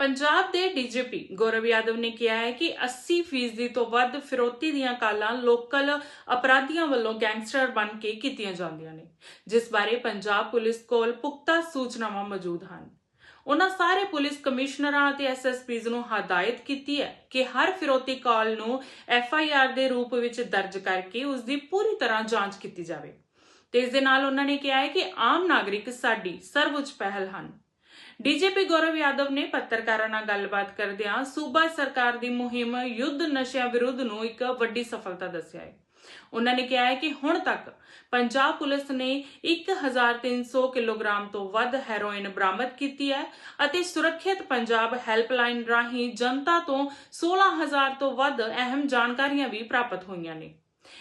ਪੰਜਾਬ ਦੇ ਡੀਜੀਪੀ ਗੌਰਵ ਯਾਦਵ ਨੇ ਕਿਹਾ ਹੈ ਕਿ 80% ਤੋਂ ਵੱਧ ਫਿਰੋਤੀ ਦੀਆਂ ਕਾਲਾਂ ਲੋਕਲ ਅਪਰਾਧੀਆਂ ਵੱਲੋਂ ਗੈਂਗਸਟਰ ਬਣ ਕੇ ਕੀਤੀਆਂ ਜਾਂਦੀਆਂ ਨੇ, ਜਿਸ ਬਾਰੇ ਪੰਜਾਬ ਪੁਲਿਸ ਕੋਲ ਪੁਖਤਾ ਸੂਚਨਾਵਾਂ ਮੌਜੂਦ ਹਨ। ਉਹਨਾਂ ਸਾਰੇ ਪੁਲਿਸ ਕਮਿਸ਼ਨਰਾਂ ਅਤੇ ਐਸਐਸਪੀਜ਼ ਨੂੰ ਹਦਾਇਤ ਕੀਤੀ ਹੈ ਕਿ ਹਰ ਫਿਰੋਤੀ ਕਾਲ ਨੂੰ ਐਫਆਈਆਰ ਦੇ ਰੂਪ ਵਿੱਚ ਦਰਜ ਕਰਕੇ ਉਸ ਦੀ ਪੂਰੀ ਤਰ੍ਹਾਂ ਜਾਂਚ ਕੀਤੀ ਜਾਵੇ। ਤੇ ਇਸ ਦੇ ਨਾਲ ਉਹਨਾਂ ਨੇ ਕਿਹਾ ਹੈ ਕਿ ਆਮ ਨਾਗਰਿਕ ਸਾਡੀ ਸਰਵਉੱਚ ਪਹਿਲ ਹਨ। ਡੀਜੀਪੀ ਗੌਰਵ ਯਾਦਵ ਨੇ ਪੱਤਰਕਾਰਾਂ ਨਾਲ ਗੱਲਬਾਤ ਕਰਦਿਆਂ ਸੂਬਾ ਸਰਕਾਰ ਦੀ ਮੁਹਿੰਮ ਯੁੱਧ ਨਸ਼ਿਆਂ ਵਿਰੁੱਧ ਨੂੰ ਇੱਕ ਵੱਡੀ ਸਫਲਤਾ ਦੱਸਿਆ ਹੈ। ਉਹਨਾਂ ਨੇ ਕਿਹਾ ਹੈ ਕਿ ਹੁਣ ਤੱਕ ਪੰਜਾਬ ਪੁਲਿਸ ਨੇ 1300 ਕਿਲੋਗ੍ਰਾਮ ਤੋਂ ਵੱਧ ਹੈਰੋਇਨ ਬਰਾਮਦ ਕੀਤੀ ਹੈ ਅਤੇ ਸੁਰੱਖਿਅਤ ਪੰਜਾਬ ਹੈਲਪਲਾਈਨ ਰਾਹੀਂ ਜਨਤਾ ਤੋਂ 16000 ਤੋਂ ਵੱਧ ਅਹਿਮ ਜਾਣਕਾਰੀਆਂ ਵੀ ਪ੍ਰਾਪਤ ਹੋਈਆਂ ਨੇ।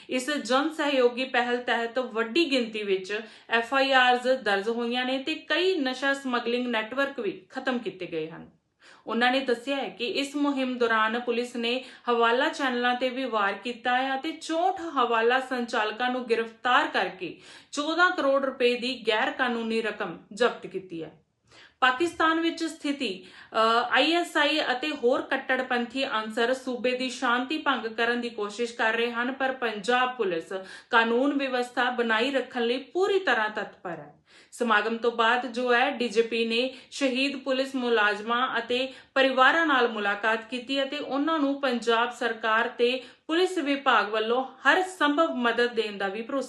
ਇਸ ਜਨ ਸਹਿਯੋਗੀ ਪਹਿਲ ਤਹਿਤ ਵੱਡੀ ਗਿਣਤੀ ਵਿੱਚ ਐਫ ਆਈ ਆਰਜ਼ ਦਰਜ ਹੋਈਆਂ ਨੇ ਤੇ ਕਈ ਨਸ਼ਾ ਸਮਗਲਿੰਗ ਨੈਟਵਰਕ ਵੀ ਖਤਮ ਕੀਤੇ ਗਏ ਹਨ। ਉਹਨਾਂ ਨੇ ਦੱਸਿਆ ਹੈ ਕਿ ਇਸ ਮੁਹਿੰਮ ਦੌਰਾਨ ਪੁਲਿਸ ਨੇ ਹਵਾਲਾ ਚੈਨਲਾਂ ਤੇ ਵੀ ਵਾਰ ਕੀਤਾ ਹੈ ਅਤੇ 64 ਹਵਾਲਾ ਸੰਚਾਲਕਾਂ ਨੂੰ ਗ੍ਰਿਫਤਾਰ ਕਰਕੇ 14 ਕਰੋੜ ਰੁਪਏ ਦੀ ਗੈਰ ਕਾਨੂੰਨੀ ਰਕਮ ਜ਼ਬਤ ਕੀਤੀ ਹੈ। ਪਾਕਿਸਤਾਨ ਵਿੱਚ ਸਥਿਤੀ ਆਈਐਸਆਈ ਅਤੇ ਹੋਰ ਕੱਟੜਪੰਥੀ ਅੰਸਰ ਸੂਬੇ ਦੀ ਸ਼ਾਂਤੀ ਭੰਗ ਕਰਨ ਦੀ ਕੋਸ਼ਿਸ਼ ਕਰ ਰਹੇ ਹਨ, ਪਰ ਪੰਜਾਬ ਪੁਲਿਸ ਕਾਨੂੰਨ ਵਿਵਸਥਾ ਬਣਾਈ ਰੱਖਣ ਲਈ ਪੂਰੀ ਤਰ੍ਹਾਂ ਤਤਪਰ ਹੈ। ਸਮਾਗਮ ਤੋਂ ਬਾਅਦ ਜੋ ਹੈ ਡੀਜੀਪੀ ਨੇ ਸ਼ਹੀਦ ਪੁਲਿਸ ਮੁਲਾਜ਼ਮਾਂ ਅਤੇ ਪਰਿਵਾਰਾਂ ਨਾਲ ਮੁਲਾਕਾਤ ਕੀਤੀ ਅਤੇ ਉਹਨਾਂ ਨੂੰ ਪੰਜਾਬ ਸਰਕਾਰ ਤੇ ਪੁਲਿਸ ਵਿਭਾਗ ਵੱਲੋਂ ਹਰ ਸੰਭਵ ਮਦਦ ਦੇਣ ਦਾ ਵੀ ਭਰੋਸਾ